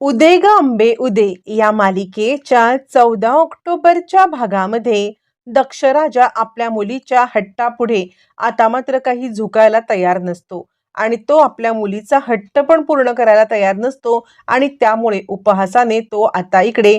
उदे ग अंबे उदे या मालिकेच्या चौदा ऑक्टोबरच्या भागामध्ये दक्षराजा आपल्या मुलीच्या हट्टापुढे आता मात्र काही झुकायला तयार नसतो आणि तो आपल्या मुलीचा हट्ट पण पूर्ण करायला तयार नसतो आणि त्यामुळे उपहासाने तो आता इकडे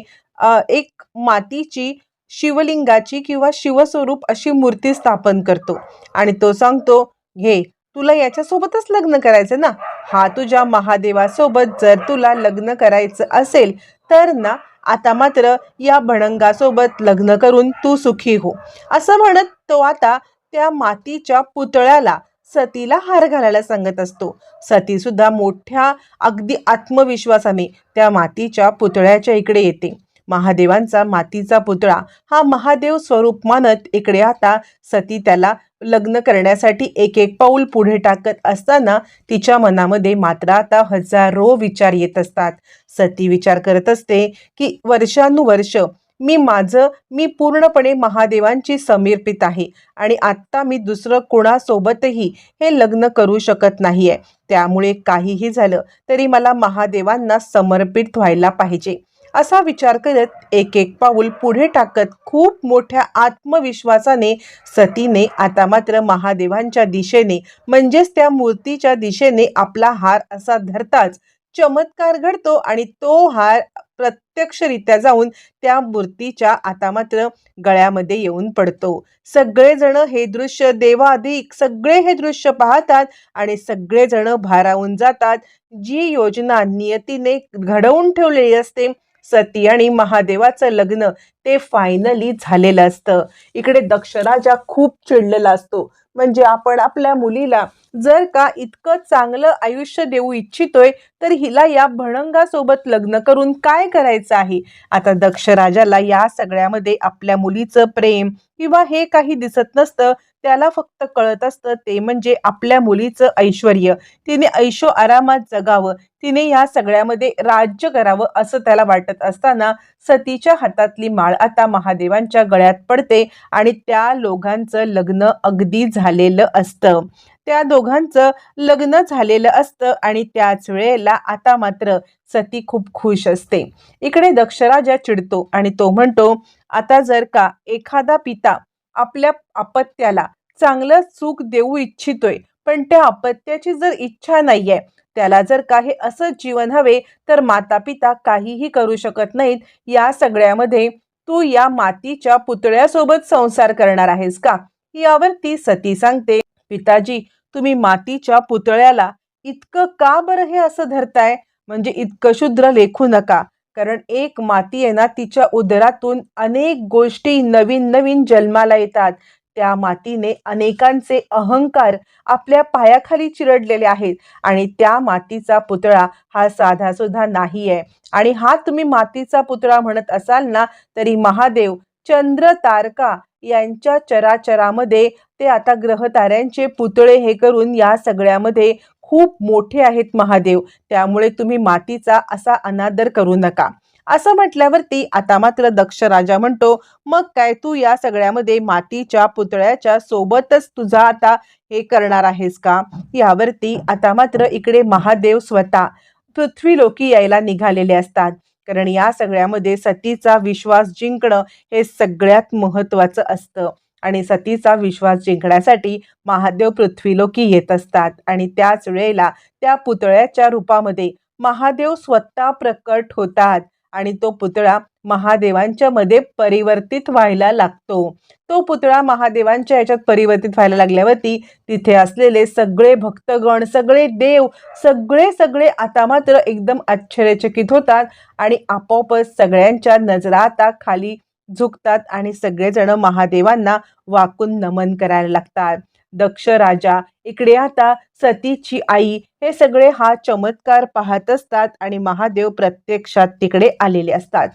एक मातीची शिवलिंगाची किंवा शिवस्वरूप अशी मूर्ती स्थापन करतो आणि तो सांगतो घे तुला याच्यासोबतच लग्न करायचं ना? हा तुझ्या महादेवासोबत जर तुला लग्न करायचं असेल तर ना आता मात्र या भणंगासोबत लग्न करून तू सुखी हो. असं म्हणत तो आता त्या मातीच्या पुतळ्याला सतीला हार घालायला सांगत असतो. सती सुद्धा मोठ्या अगदी आत्मविश्वासाने त्या मातीच्या पुतळ्याच्या इकडे येते. महादेवांचा मातीचा पुतळा हा महादेव स्वरूप मानत इकडे आता सती त्याला लग्न करण्यासाठी एक एक पाऊल पुढे टाकत असताना तिच्या मनामध्ये मात्र आता हजारो विचार येत असतात. सती विचार करत असते की वर्षानुवर्ष मी माझं मी पूर्णपणे महादेवांची समर्पित आहे आणि आत्ता मी दुसरं कोणासोबतही हे लग्न करू शकत नाही आहे त्यामुळे काहीही झालं तरी मला महादेवांना समर्पित व्हायला पाहिजे. असा विचार करत एक एक पाऊल पुढे टाकत खूप मोठ्या आत्मविश्वासाने सतीने आता मात्र महादेवांच्या दिशेने म्हणजेच त्या मूर्तीच्या दिशेने आपला हार असा धरताच चमत्कार घडतो आणि तो हार प्रत्यक्षरित्या जाऊन त्या मूर्तीच्या आता मात्र गळ्यामध्ये येऊन पडतो. सगळेजण हे दृश्य देवाधिक सगळे हे दृश्य पाहतात आणि सगळेजण भारावून जातात. जी योजना नियतीने घडवून ठेवलेली असते सती आणि महादेवाचं लग्न ते फायनली झालेलं असतं. इकडे दक्षराजा खूप चिडलेला असतो. म्हणजे आपण आपल्या मुलीला जर का इतकं चांगलं आयुष्य देऊ इच्छितोय तर हिला या भणंगासोबत लग्न करून काय करायचं आहे? आता दक्ष राजाला या सगळ्यामध्ये आपल्या मुलीचं प्रेम किंवा हे काही दिसत नसतं त्याला फक्त कळत असतं ते म्हणजे आपल्या मुलीचं ऐश्वर. तिने ऐशो आरामात जगावं तिने या सगळ्यामध्ये राज्य करावं असं त्याला वाटत असताना सतीच्या हातातली माळ आता महादेवांच्या गळ्यात पडते आणि त्या लोघांचं लग्न अगदी झालेलं असतं. त्या दोघांचं लग्न झालेलं असतं आणि त्याच वेळेला आता मात्र सती खूप खुश असते. इकडे दक्षराजा चिडतो आणि तो म्हणतो आता जर का एखादा पिता आपल्या अपत्याला चांगलं चूक देऊ इच्छितोय पण त्या अपत्याची जर इच्छा नाहीये त्याला जर काही असं जीवन हवे तर माता पिता काहीही करू शकत नाहीत. या सगळ्यामध्ये तू या मातीच्या पुतळ्यासोबत संसार करणार आहेस का? यावर ती सती सांगते पिताजी तुम्ही मातीच्या पुतळ्याला इतकं का बरं हे असं धरताय? म्हणजे इतकं शुद्र लेखू नका. कारण एक माती आहे ना तिच्या उदरातून अनेक गोष्टी नवीन नवीन जन्माला येतात. त्या मातीने अनेकांचे अहंकार आपल्या पायाखाली चिरडलेले आहेत. आणि त्या मातीचा पुतळा हा साधा सुद्धा नाही आहे आणि हा तुम्ही मातीचा पुतळा म्हणत असाल ना तरी महादेव चंद्र तारका यांच्या चराचरामध्ये ते आता ग्रहताऱ्यांचे पुतळे हे करून या सगळ्यामध्ये खूप मोठे आहेत महादेव. त्यामुळे तुम्ही मातीचा असा अनादर करू नका. असं म्हटल्यावरती आता मात्र दक्ष राजा म्हणतो मग काय तू या सगळ्यामध्ये मातीच्या पुतळ्याच्या सोबतच तुझा आता हे करणार आहेस का? यावरती आता मात्र इकडे महादेव स्वतः पृथ्वीलोकी यायला निघालेले असतात. कारण या सगळ्यामध्ये सतीचा विश्वास जिंकणं हे सगळ्यात महत्त्वाचं असतं. आणि सतीचा विश्वास जिंकण्यासाठी महादेव पृथ्वीलोकी येत असतात. आणि त्याच वेळेला त्या पुतळ्याच्या रूपामध्ये महादेव स्वतः प्रकट होतात आणि तो पुतळा महादेवांच्या मध्ये परिवर्तित व्हायला लागतो. तो पुतळा महादेवांच्या याच्यात परिवर्तित व्हायला लागल्यावरती तिथे असलेले सगळे भक्तगण सगळे देव सगळे सगळे आता मात्र एकदम आश्चर्यचकित होतात आणि आपोआपच सगळ्यांच्या नजरा आता खाली झुकतात आणि सगळेजण महादेवांना वाकून नमन करायला लागतात. दक्ष राजा इकडे आता सतीची आई हे सगळे हा चमत्कार पाहत असतात आणि महादेव प्रत्यक्षात तिकडे आलेले असतात.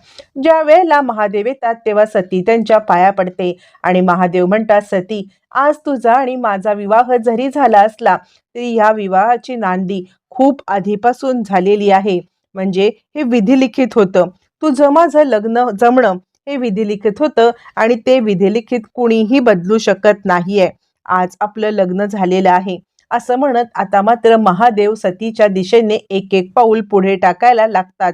ज्या वेळेला महादेव येतात तेव्हा सती त्यांच्या पाया पडते आणि महादेव म्हणतात सती आज तुझा आणि माझा विवाह जरी झाला असला तरी ह्या विवाहाची नांदी खूप आधीपासून झालेली आहे. म्हणजे हे विधिलिखित होतं. तुझं माझं लग्न जमणं हे विधिलिखित होतं आणि ते विधिलिखित कुणीही बदलू शकत नाहीये. आज आपलं लग्न झालेलं आहे. असं म्हणत आता मात्र महादेव सतीच्या दिशेने एक एक पाऊल पुढे टाकायला लागतात.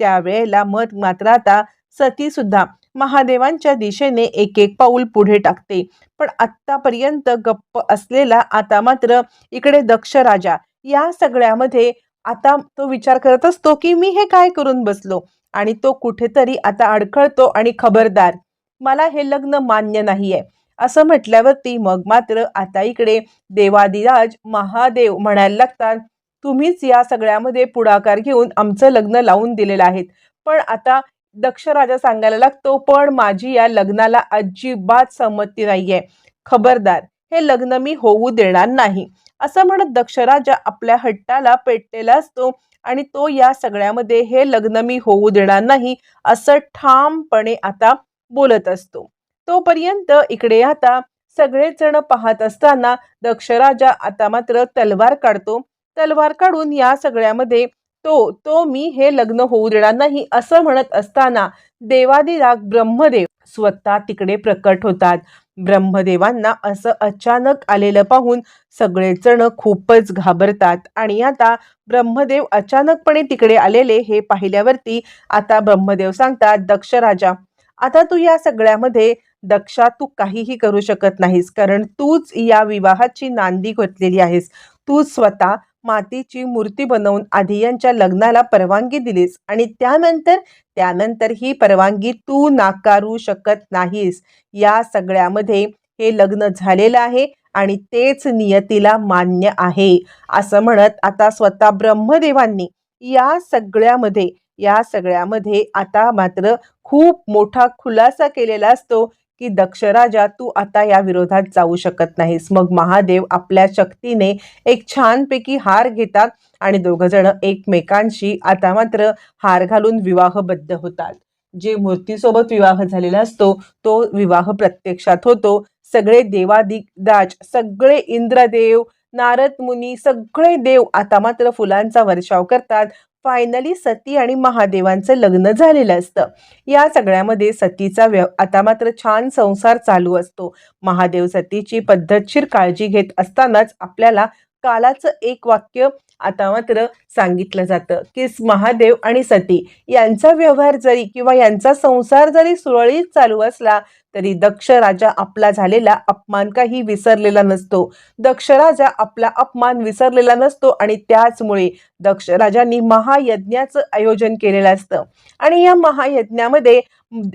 त्यावेळेला मत मात्र आता सती सुद्धा महादेवांच्या दिशेने एक एक पाऊल पुढे टाकते. पण आत्तापर्यंत गप्प असलेला आता मात्र इकडे दक्ष राजा या सगळ्यामध्ये आता तो विचार करत असतो की मी हे काय करून बसलो? आणि तो कुठेतरी आता अडखळतो आणि खबरदार मला हे लग्न मान्य नाहीये. असं म्हटल्यावरती मग मात्र आता इकडे देवादिराज महादेव म्हणायला लागतात तुम्हीच या सगळ्यामध्ये पुढाकार घेऊन आमचं लग्न लावून दिलेलं आहे पण आता दक्ष राजा सांगायला लागतो पण माझी या लग्नाला अजिबात संमती नाहीये. खबरदार हे लग्न मी होऊ देणार नाही. असं म्हणत दक्षराजा आपल्या हट्टाला पेटलेला असतो आणि तो या सगळ्यामध्ये हे लग्न मी होऊ देणार नाही असं ठामपणे आता बोलत असतो. तोपर्यंत इकडे आता सगळेच जण पाहत असताना दक्षराजा आता मात्र तलवार काढतो. तलवार काढून या सगळ्यामध्ये तो तो मी हे लग्न होऊ देणार नाही असं म्हणत असताना देवादिराग ब्रह्मदेव स्वतः तिकडे प्रकट होतात. ब्रह्मदेवांना असं अचानक आलेलं पाहून सगळेजण खूपच घाबरतात. आणि आता ब्रह्मदेव अचानकपणे तिकडे आलेले हे पाहिल्यावरती आता ब्रह्मदेव सांगतात दक्ष राजा आता तू या सगळ्यामध्ये दक्षा तू काहीही करू शकत नाहीस कारण तूच या विवाहाची नांदी घोतलेली आहेस. तू स्वतः मातीची मूर्ती बनवून आधी यांच्या लग्नाला परवानगी दिलीस आणि त्यानंतर त्यानंतर ही परवानगी तू नाकारू शकत नाहीस. या सगळ्यामध्ये हे लग्न झालेलं आहे आणि तेच नियतीला मान्य आहे. असं म्हणत आता स्वतः ब्रह्मदेवांनी या सगळ्यामध्ये या सगळ्यामध्ये आता मात्र खूप मोठा खुलासा केलेला असतो. की दक्षराजा तू आता या विरोधात जाऊ शकत नाहीस. मग महादेव आपल्या शक्तीने एक छानपैकी हार घेतात आणि दोघंजण एकमेकांशी आता मात्र हार घालून विवाहबद्ध होतात. जे मूर्तीसोबत विवाह झालेला असतो तो विवाह प्रत्यक्षात होतो. सगळे देवादिराज सगळे इंद्रदेव नारद मुनी सगळे देव आता मात्र फुलांचा वर्षाव करतात. फायनली सती आणि महादेवांचं लग्न झालेलं असतं. या सगळ्यामध्ये सतीचा व्य आता मात्र छान संसार चालू असतो. महादेव सतीची पद्धतशीर काळजी घेत असतानाच आपल्याला कालाचं एक वाक्य आता मात्र सांगितलं जातं की महादेव आणि सती यांचा व्यवहार जरी किंवा यांचा संसार जरी सुरळीत चालू असला तरी दक्ष राजा आपला झालेला अपमान काही विसरलेला नसतो. दक्ष राजा आपला अपमान विसरलेला नसतो आणि त्याचमुळे दक्ष राजांनी महायज्ञाचं आयोजन केलेलं असतं. आणि या महायज्ञामध्ये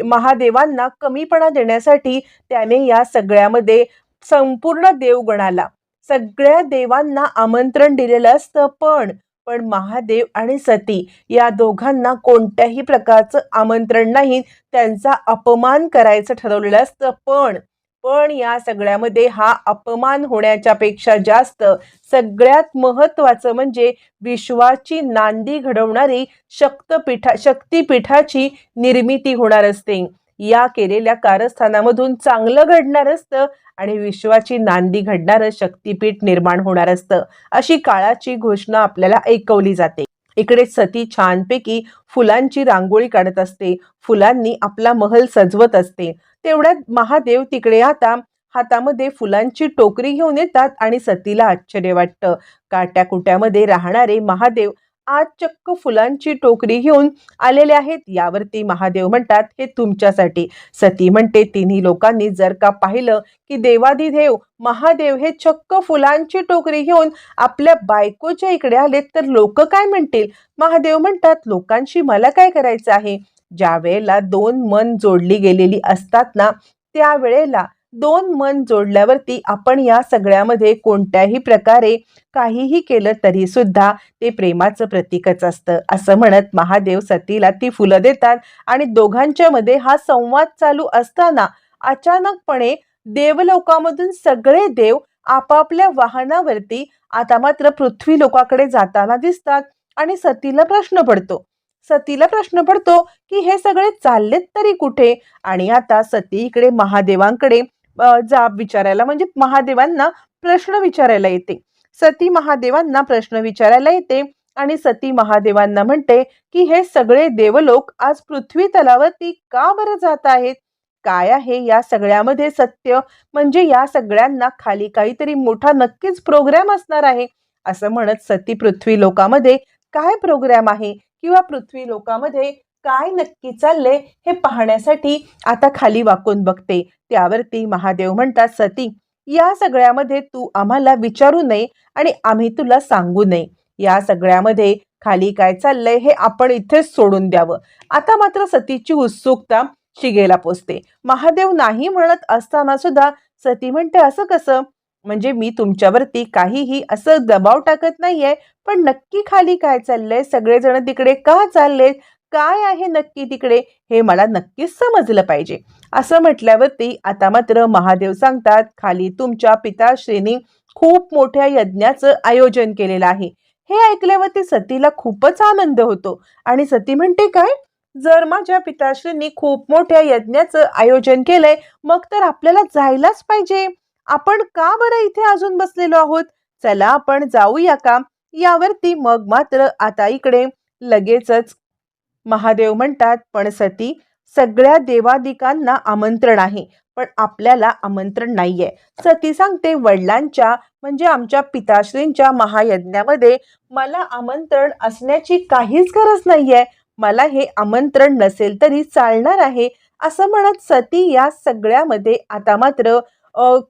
महादेवांना कमीपणा देण्यासाठी त्याने या सगळ्यामध्ये संपूर्ण देवगणाला सगळ्या देवांना आमंत्रण दिलेलं असतं पण पण महादेव आणि सती या दोघांना कोणत्याही प्रकारचं आमंत्रण नाही त्यांचा अपमान करायचं ठरवलेलं असतं पण पण या सगळ्यामध्ये हा अपमान होण्याच्या पेक्षा जास्त सगळ्यात महत्वाचं म्हणजे विश्वाची नांदी घडवणारी शक्तपीठा शक्तीपीठाची निर्मिती होणार असते. या केलेल्या कारस्थानामधून चांगलं घडणार असतं आणि विश्वाची नांदी घडणारं शक्तीपीठ निर्माण होणार असतं अशी काळाची घोषणा आपल्याला ऐकवली जाते. इकडे सती छानपैकी फुलांची रांगोळी काढत असते फुलांनी आपला महल सजवत असते. तेवढ्यात महादेव तिकडे आता हातामध्ये फुलांची टोकरी घेऊन येतात आणि सतीला आश्चर्य वाटतं. काट्याकुट्यामध्ये राहणारे महादेव आज चक्क फुलांची टोकरी घेऊन आलेले आहेत. यावरती महादेव म्हणतात हे तुमच्यासाठी. सती म्हणते तिन्ही लोकांनी जर का पाहिलं की देवादिदेव महादेव हे चक्क फुलांची टोकरी घेऊन आपल्या बायकोच्या इकडे आलेत तर लोक काय म्हणतील? महादेव म्हणतात लोकांशी मला काय करायचं आहे? ज्या वेळेला दोन मन जोडली गेलेली असतात ना त्यावेळेला दोन मन जोडल्यावरती आपण या सगळ्यामध्ये कोणत्याही प्रकारे काहीही केलं तरी सुद्धा ते प्रेमाचं प्रतीकच असतं. असं म्हणत महादेव सतीला ती फुलं देतात आणि दोघांच्या मध्ये हा संवाद चालू असताना अचानकपणे देवलोकामधून सगळे देव आपापल्या वाहनावरती आता मात्र पृथ्वी लोकाकडे जाताना दिसतात आणि सतीला प्रश्न पडतो. सतीला प्रश्न पडतो की हे सगळे चाललेत तरी कुठे? आणि आता सती इकडे महादेवांकडे जाब विचारायला म्हणजे महादेवांना प्रश्न विचारायला येते. सती महादेवांना प्रश्न विचारायला येते आणि सती महादेवांना म्हणते की हे सगळे देवलोक आज पृथ्वी तलावरती का बरं जात आहेत? काय आहे या सगळ्यामध्ये सत्य? म्हणजे या सगळ्यांना खाली काहीतरी मोठा नक्कीच प्रोग्राम असणार आहे. असं म्हणत सती पृथ्वी लोकामध्ये काय प्रोग्राम आहे? किंवा पृथ्वी लोकामध्ये काय नक्की चाललंय हे पाहण्यासाठी आता खाली वाकून बघते. त्यावरती महादेव म्हणतात सती या सगळ्यामध्ये तू आम्हाला विचारू नये आणि आम्ही तुला सांगू नये. या सगळ्यामध्ये खाली काय चाललंय हे आपण इथेच सोडून द्यावं. आता मात्र सतीची उत्सुकता शिगेला पोचते. महादेव नाही म्हणत असताना सुद्धा सती म्हणते असं कसं? म्हणजे मी तुमच्यावरती काहीही असं दबाव टाकत नाहीये पण नक्की खाली काय चाललंय? सगळेजण तिकडे का चालले काय आहे नक्की तिकडे? हे मला नक्कीच समजलं पाहिजे. असं म्हटल्यावरती आता मात्र महादेव सांगतात खाली तुमच्या पिताश्रीनी खूप मोठ्या यज्ञाचं आयोजन केलेलं आहे. हे ऐकल्यावरती सतीला खूपच आनंद होतो. आणि सती म्हणते काय? जर माझ्या पिताश्रींनी खूप मोठ्या यज्ञाचं आयोजन केलंय मग तर आपल्याला जायलाच पाहिजे. आपण का बरं इथे अजून बसलेलो आहोत? चला आपण जाऊया का? यावरती मग मात्र आता इकडे लगेचच महादेव म्हणतात पण सती सगळ्या देवादिकांना आमंत्रण आहे पण आपल्याला आमंत्रण नाहीये. सती सांगते वडिलांच्या म्हणजे आमच्या पिताश्रींच्या महायज्ञामध्ये मला आमंत्रण असण्याची काहीच गरज नाहीये. मला हे आमंत्रण नसेल तरी चालणार आहे. असं म्हणत सती या सगळ्यामध्ये आता मात्र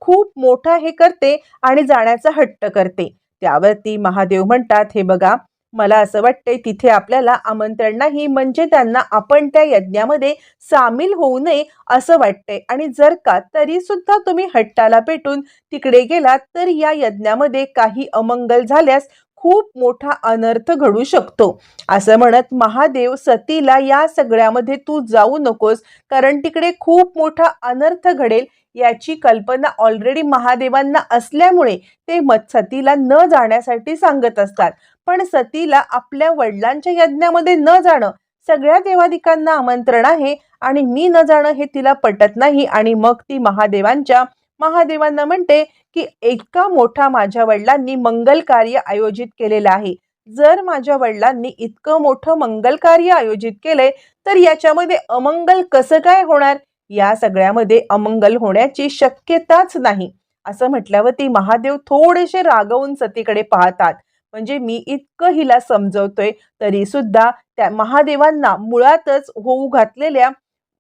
खूप मोठा हे करते आणि जाण्याचा हट्ट करते. त्यावरती महादेव म्हणतात हे बघा मला असं वाटतंय तिथे आपल्याला आमंत्रण नाही म्हणजे त्यांना आपण त्या यज्ञामध्ये सामील होऊ नये असं वाटतंय. आणि जर का तरी सुद्धा तुम्ही हट्टाला पेटून तिकडे गेलात तर या यज्ञामध्ये काही अमंगल झाल्यास खूप मोठा अनर्थ घडू शकतो. असं म्हणत महादेव सतीला या सगळ्यामध्ये तू जाऊ नकोस कारण तिकडे खूप मोठा अनर्थ घडेल याची कल्पना ऑलरेडी महादेवांना असल्यामुळे ते मत सतीला न जाण्यासाठी सांगत असतात. पण सतीला आपल्या वडिलांच्या यज्ञामध्ये न जाणं सगळ्या देवादिकांना आमंत्रण आहे आणि मी न जाणं हे तिला पटत नाही आणि मग ती महादेवांच्या महादेवांना म्हणते की इतका मोठा माझ्या वडिलांनी मंगल कार्य आयोजित केलेलं आहे. जर माझ्या वडिलांनी इतकं मोठं मंगल कार्य आयोजित केलंय तर याच्यामध्ये अमंगल कसं काय होणार? या सगळ्यामध्ये अमंगल होण्याची शक्यताच नाही. असं म्हटल्यावर ती महादेव थोडेसे रागवून सतीकडे पाहतात. म्हणजे मी इतकं हिला समजवतोय तरी सुद्धा त्या महादेवांना मुळातच होऊ घातलेल्या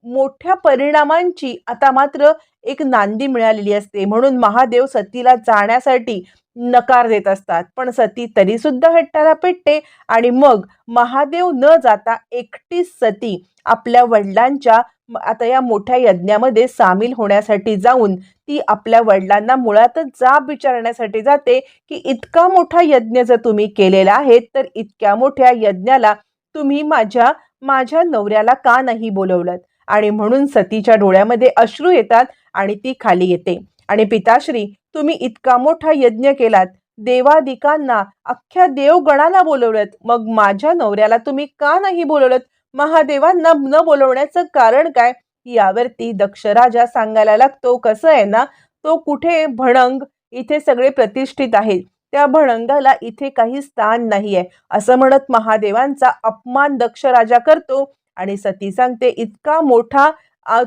मोठ्या परिणामांची आता मात्र एक नांदी मिळालेली असते. म्हणून महादेव सतीला जाण्यासाठी नकार देत असतात. पण सती तरी सुद्धा हट्टाला पेटते आणि मग महादेव न जाता एकटीच सती आपल्या वडिलांच्या आता या मोठ्या यज्ञामध्ये सामील होण्यासाठी जाऊन ती आपल्या वडिलांना मुळातच जाब विचारण्यासाठी जाते की इतका मोठा यज्ञ जर तुम्ही केलेला आहे तर इतक्या मोठ्या यज्ञाला तुम्ही माझ्या माझ्या नवऱ्याला का नाही बोलवलं आणि म्हणून सतीच्या डोळ्यामध्ये अश्रू येतात आणि ती खाली येते. आणि पिताश्री तुम्ही इतका मोठा यज्ञ केलात. देवादिकांना अख्ख्या देवगणाला बोलवलं मग माझ्या नवऱ्याला तुम्ही का नाही बोलवलं महादेवांना न बोलवण्याचं कारण काय? यावरती दक्षराजा सांगायला लागतो कसं आहे ना तो कुठे? भणंग. इथे सगळे प्रतिष्ठित आहेत. त्या भणंगाला इथे काही स्थान नाही आहे असं म्हणत महादेवांचा अपमान दक्षराजा करतो. आणि सती सांगते इतका मोठा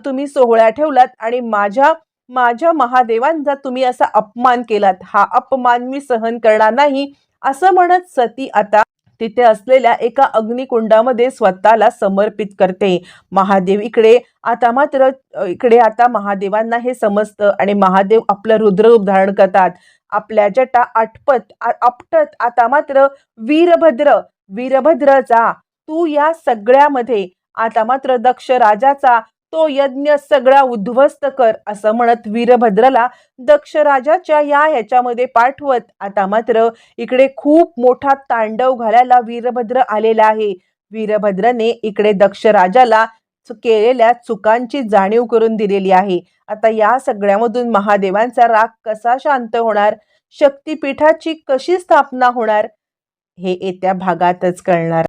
तुम्ही सोहळा ठेवलात आणि माझ्या माझ्या महादेवांचा तुम्ही असा अपमान केलात हा अपमान मी सहन करणार नाही. असं म्हणत सती आता तिथे असलेल्या एका अग्निकुंडामध्ये स्वतःला समर्पित करते. महादेव इकडे आता मात्र इकडे आता महादेवांना हे समजतं आणि महादेव आपलं रुद्ररूप धारण करतात. आपल्या जटा आटपत आपटत आता मात्र वीरभद्र वीरभद्र जा तू या सगळ्यामध्ये आता मात्र दक्ष राजाचा तो यज्ञ सगळा उद्ध्वस्त कर असं म्हणत वीरभद्रला दक्ष राजाच्या या ह्याच्यामध्ये पाठवत. आता मात्र इकडे खूप मोठा तांडव घालायला वीरभद्र आलेला आहे. वीरभद्रने इकडे दक्ष राजाला केलेल्या चुकांची जाणीव करून दिलेली आहे. आता या सगळ्यामधून महादेवांचा राग कसा शांत होणार? शक्तिपीठाची कशी स्थापना होणार? हे येत्या भागातच कळणार.